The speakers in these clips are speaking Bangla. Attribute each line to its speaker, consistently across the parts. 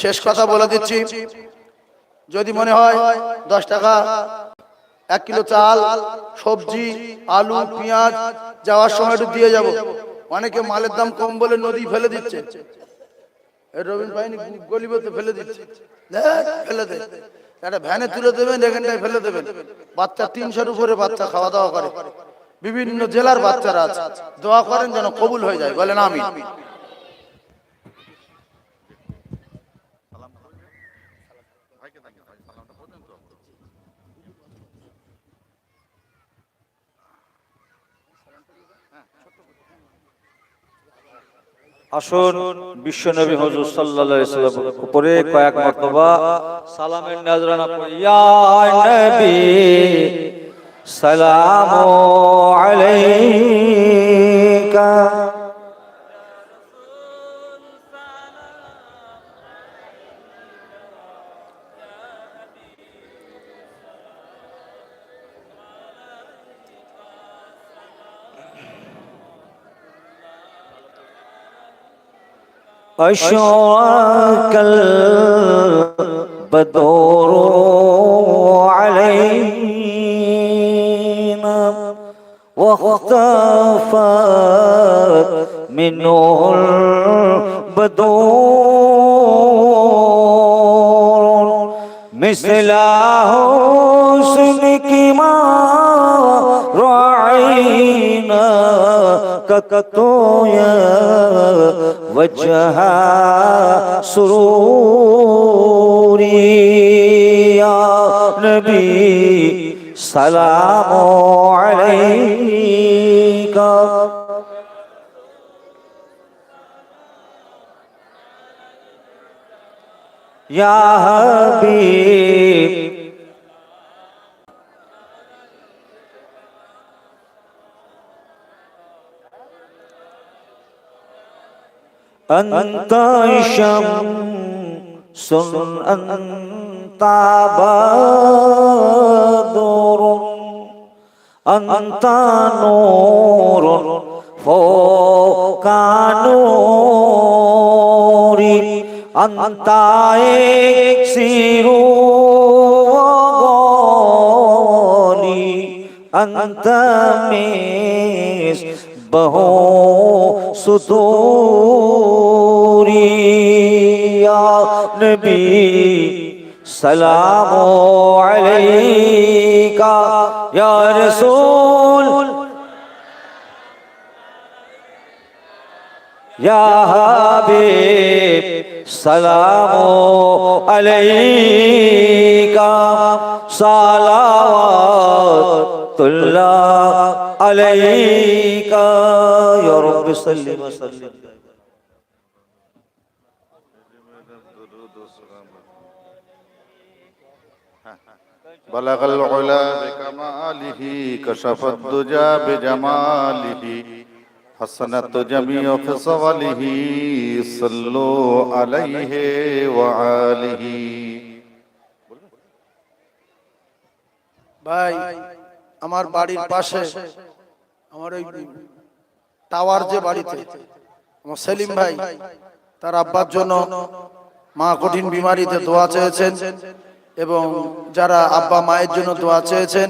Speaker 1: শেষ কথা বলে দিচ্ছি। যদি মনে হয় দশ টাকা এক কিলো চাল সবজি আলু পেঁয়াজ যাওয়ার সময় একটু দিয়ে যাব। অনেকে মালের দাম কম বলে নদী ফেলে দিচ্ছে। বাহিনী গলিবতে ফেলে দিচ্ছে। ফেলে একটা ভ্যানে তুলে দেবেন এখানটায় ফেলে দেবেন। বাচ্চা তিনশোর উপরে বাচ্চা খাওয়া দাওয়া করে। বিভিন্ন জেলার বাচ্চারা আছে। দোয়া করেন যেন কবুল হয়ে যায়। বলেন আমি
Speaker 2: আসুন বিশ্বনবী হজরত সাল্লাল্লাহু আলাইহি উপরে কয়েক মতবা সালামের নাজরানা আলাইকা أشرك البدر علينا واختفت منه البدور مثل حسنك ما رأينا ككتو يا وجه سروري يا نبي سلام عليك يا حبيب أنت شمس أنت بدر أنت نور فوق نوري أنت إكسير وغالي أنت مصباح صدوري يا نبي سلام عليك يا رسول يا حبيب سلام عليك صلوات الله عليك يا رب صل وسلم
Speaker 3: بلغ العلا بكماله كشف الدجى بجماله حسنت جميع خصاله صلوا عليه وآله
Speaker 1: ভাই আমার বাড়ির পাশে আমার ওই টাওয়ার যে বাড়িতে, আমার সেলিম ভাই, তার আব্বার জন্য মা কঠিন বিমারিতে দোয়া চেয়েছেন এবং যারা আব্বা মায়ের জন্য দোয়া চেয়েছেন,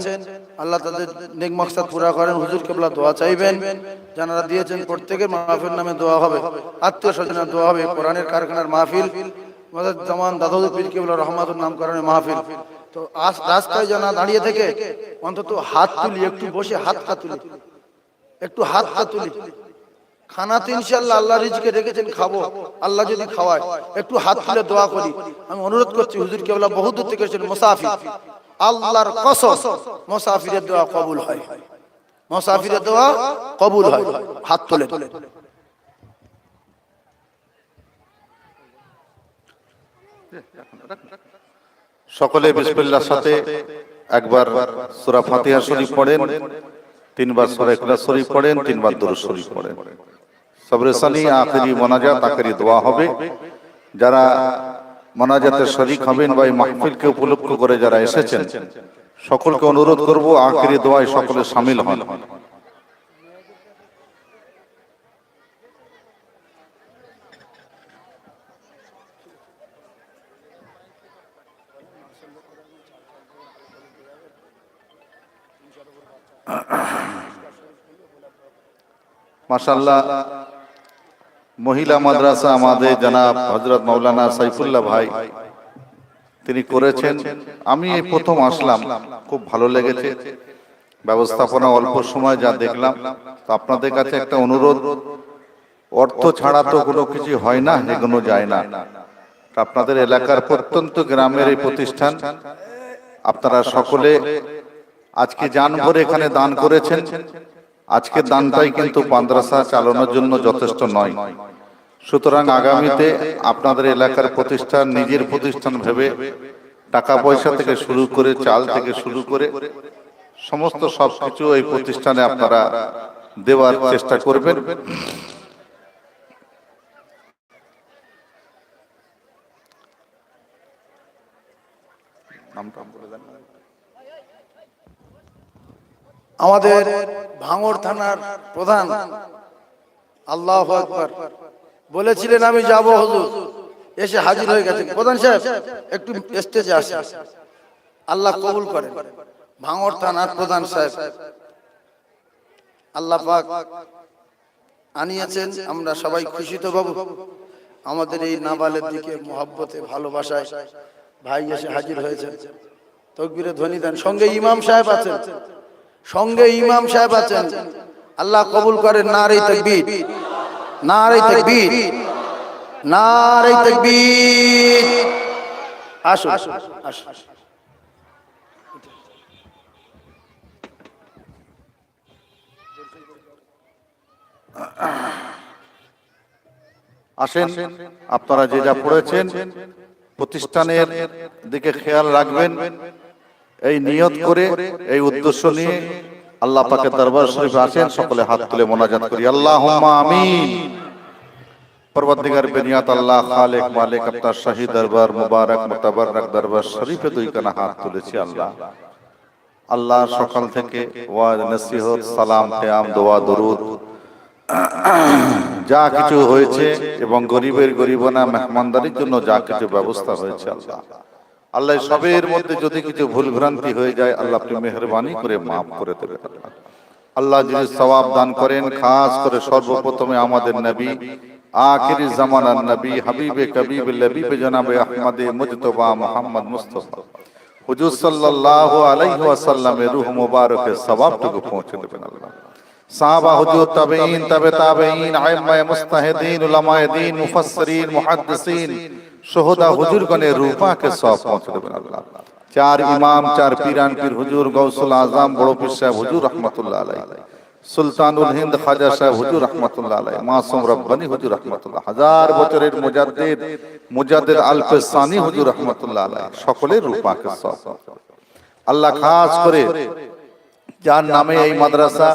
Speaker 1: আল্লাহ তাদের নেক মকসাদ পুরা করেন, হুজুর কেবলা দোয়া চাইবেন যারা দিয়েছেন প্রত্যেকের মাহফিল নামে দোয়া হবে আত্মীয় স্বজনের দোয়া হবে, কোরআনের কারখানার মাহফিল জামান দাদুদ পীর কেবলা রহমাতুর নাম করেন মাহফিল। তো রাস্তায় জানা দাঁড়িয়ে থেকে, অন্তত হাত তুলি, একটু বসে হাত হাত তুলি। একটু হাতটা তুলি। খানা তো ইনশাল্লাহ আল্লাহ রিজকে রেখেছেন, খাব। আল্লাহ যদি খাওয়ায়, একটু হাত তুলে দোয়া করি। আমি অনুরোধ করছি, হুজুর কেবলা বহু দূর থেকে মুসাফির। আল্লাহর কসম, মুসাফিরের দোয়া কবুল হয়। মুসাফিরের দোয়া কবুল হয়। হাত তুলে
Speaker 3: সকলে বিসমিল্লাহর সাথে একবার সূরা ফাতিহা শরীফ পড়েন। তিনবার সরে খোলা শরীফ পড়েন, তিনবার দরুদ শরীফ পড়েন সবরে সানি, আখেরি মোনাজাত, আখেরি দোয়া হবে যারা মোনাজাতের শরিক হবেন বা এই মাহফিলকে উপলক্ষ করে যারা এসেছেন, সকলকে অনুরোধ করব আখেরি দোয়ায় সকলে সামিল হন Uh-uh. মাশাল্লাহ মহিলা মাদ্রাসা আমাদের জনাব হজরত মৌলানা সাইফুল্লাহ ভাই। তিনি করেছেন। আমি এই প্রথম আসলাম, খুব ভালো লেগেছে। ব্যবস্থাপনা অল্প সময় যা দেখলাম, তো আপনাদের কাছে একটা অনুরোধ, অর্থ ছাড়া তো কোনো কিছু হয় না, এগোনো যায় না। আপনাদের এলাকার প্রত্যন্ত গ্রামের এই প্রতিষ্ঠান, আপনারা সকলে আজকে যান ভরে এখানে দান করেছেন। আজকে দানটাই কিন্তু মাদ্রাসা চালানোর জন্য যথেষ্ট নয়। সুতরাং আগামীতে আপনাদের এলাকার প্রতিষ্ঠান নিজের প্রতিষ্ঠান ভেবে টাকা পয়সা থেকে শুরু করে চাল থেকে শুরু করে সমস্ত সবকিছু এই প্রতিষ্ঠানে আপনারা দেওয়ার চেষ্টা করবেন। নামটা বলে দেন না।
Speaker 1: আমাদের ভাঙড় থানার প্রধান, আল্লাহ আকবার, বলেছিলেন আমি যাব হুজুর। এসে হাজির হয়ে গেছেন প্রধান সাহেব, একটু স্টেজে আসে আল্লাহ কবুল করেন। ভাঙড় থানার প্রধান সাহেব, আল্লাহ পাক আনিয়েছেন। আমরা সবাই খুশি তো বাবু। আমাদের এই নাবালের দিকে মহাব্বতে, ভালোবাসায় ভাই এসে হাজির হয়েছে তকবিরে ধ্বনি দেন। সঙ্গে ইমাম সাহেব আছেন। সঙ্গে ইমাম সাহেব আছেন। আল্লাহ কবুল করেন নারে তকবীর। নারে তকবীর। নারে তকবীর। আসুন আসুন
Speaker 3: আসেন। আপনারা যে যা পড়েছেন প্রতিষ্ঠানের দিকে খেয়াল রাখবেন। এই নিয়ত করে এই উদ্দেশ্য নিয়ে আল্লাহ পাকের দরবার শরীফে আসেন সকলে হাত তুলে মোনাজাত করি। আল্লাহ আমিন শরীফে দুই কানা হাত তুলেছি আল্লাহ। আল্লাহ। সকাল থেকে ওয়াজ নসিহত সালাম দোয়া দরুদ। যা কিছু হয়েছে এবং গরিবের গরিবনা মেহমানদারির জন্য যা কিছু ব্যবস্থা হয়েছে আল্লাহ। আল্লাহ সবের মধ্যে যদি কিছু ভুল ভ্রান্তি হয়ে যায় আল্লাহ আপনি মেহরবানি করে মাফ করে দেবেন। আল্লাহ। যদি সওয়াব দান করেন খাস করে সর্বপ্রথমে আমাদের নবী আখিরি জামানার নবী হাবিবে কবিব লবিব জনাবে আহমদে মুজতবা মোহাম্মদ মুস্তফা। হুজুর সাল্লাল্লাহু আলাইহি ওয়াসাল্লামের রূহ মুবারকের সওয়াবটুকু পৌঁছে দেবেন আল্লাহ। সাহাবা হুজুর তাবেঈন তাবে তাবেঈন আইম্মায়ে মুস্তাহিদিন উলামায়ে দ্বীন মুফাসসিরিন মুহাদ্দিসিন। শোহদা হুজুরগণের রূপাকে সব পৌঁছে দেবেন আল্লাহ। চার ইমাম চার পীরান পীর হুজুর গৌসুল আজম বড় পীর সাহেব হুজুর রহমাতুল্লাহ আলাইহি। সুলতানুল হিন্দ খাজা সাহেব হুজুর রহমাতুল্লাহ আলাইহি। মাসুম রব্বানি হুজুর রহমাতুল্লাহ। হাজার বছরের মুজাদ্দিদ মুজাদ্দিদ আলফে সানি হুজুর রহমাতুল্লাহ আলাইহি। সকলের রূপাকে সব আল্লাহ খাস করে যার নামে এই মাদ্রাসা,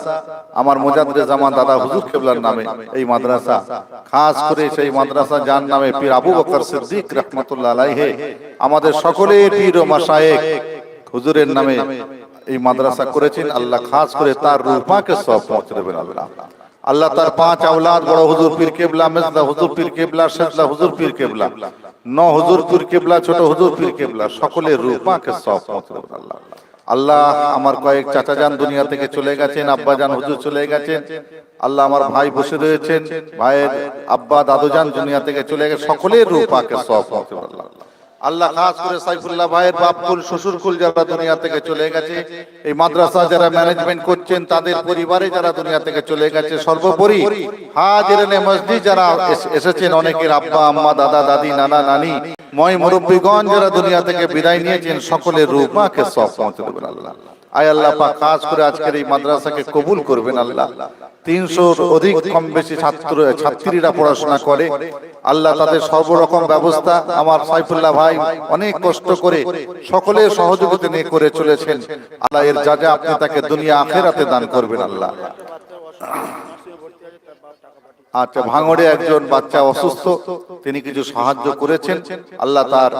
Speaker 3: আমার মোজাদ্দে জামান দাদা হুজুর কেবলার নামে এই মাদ্রাসা। খাস করে সেই মাদ্রাসা যার নামে পীর আবু বকর সিদ্দিক রহমতুল্লাহ আলাইহি। আমাদের সকলের পীর ও মাশায়েখ হুজুরের নামে এই মাদ্রাসা করেছেন। আল্লাহ খাস করে তার রূপাকে সব পৌঁছে দেবেন আল্লাহ। আল্লাহ তার পাঁচ আওলাদ, বড় হুজুর পীর কেবলা, মেজদা হুজুর পীর কেবলা শেষদা হুজুর পীর কেবলা, ন হুজুর পীর কেবলা, ছোট হুজুর পীর কেবলা, সকলের রূপাকে সব পৌঁছে দেবেন আল্লাহ। আল্লাহ আমার কয়েক চাচা যান দুনিয়া থেকে চলে গেছেন আব্বা যান হুজুর চলে গেছেন। আল্লাহ আমার ভাই বসে রয়েছেন ভাইয়ের আব্বা দাদু যান দুনিয়া থেকে চলে গেছে সকলের রূপাকে সব। আল্লাহ আল্লাহ খাস করে সাইফুল্লাহ ভাইয়ের বাপকুল শ্বশুরকুল যারা দুনিয়া থেকে চলে গেছে এই মাদ্রাসা যারা ম্যানেজমেন্ট করছেন তাদের পরিবারে যারা দুনিয়া থেকে চলে গেছে সর্বোপরি হাজিরানে মসজিদ যারা এসেছেন অনেকের আব্বা আম্মা দাদা দাদি নানা নানি ময় মুরব্বীগণ যারা দুনিয়া থেকে বিদায় নিয়েছেন, সকলের রূপাকে সব পৌঁছে দেবেন আল্লাহ। আয় আল্লাহ পাক, কাজ করে আজকের এই মাদ্রাসাকে কবুল করবেন আল্লাহ। তিনশোর অধিক কম বেশি ছাত্র, ছাত্রীরা পড়াশোনা করে। আল্লাহ তাদের সর্বরকম ব্যবস্থা আমার সাইফুল্লাহ ভাই অনেক কষ্ট করে সকলের সহযোগিতা নিয়ে করে চলেছেন। আল্লাহ এর যা যা আপনি তাকে দুনিয়া আখেরাতে দান করবেন আল্লাহ। আচ্ছা ভাঙড়ে একজন বাচ্চা অসুস্থ, তিনি কিছু সাহায্য করেছেন। আল্লাহ তার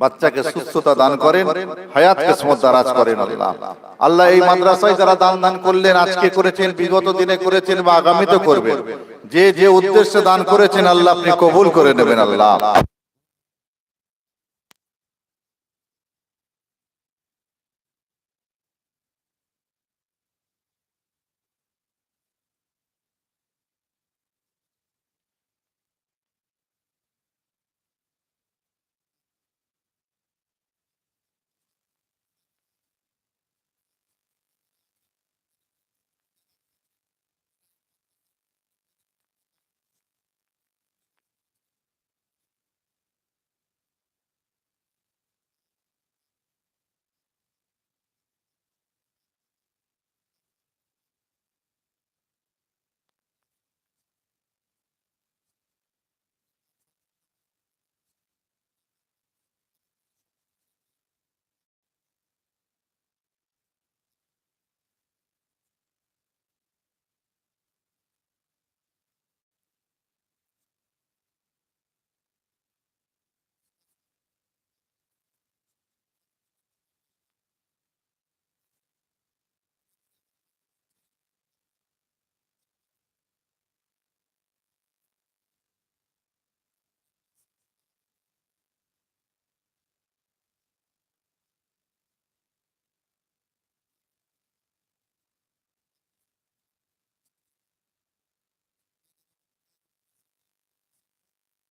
Speaker 3: বাচ্চাকে সুস্থতা দান করেন, হায়াত কিসমত দারাজ করেন আল্লাহ। আল্লাহ এই মাদ্রাসায় যারা দান দান করলেন, আজকে করেছেন, বিগত দিনে করেছেন বা আগামীতে করবেন। যে যে উদ্দেশ্যে দান করেছেন, আল্লাহ আপনি কবুল করে নেবেন আল্লাহ।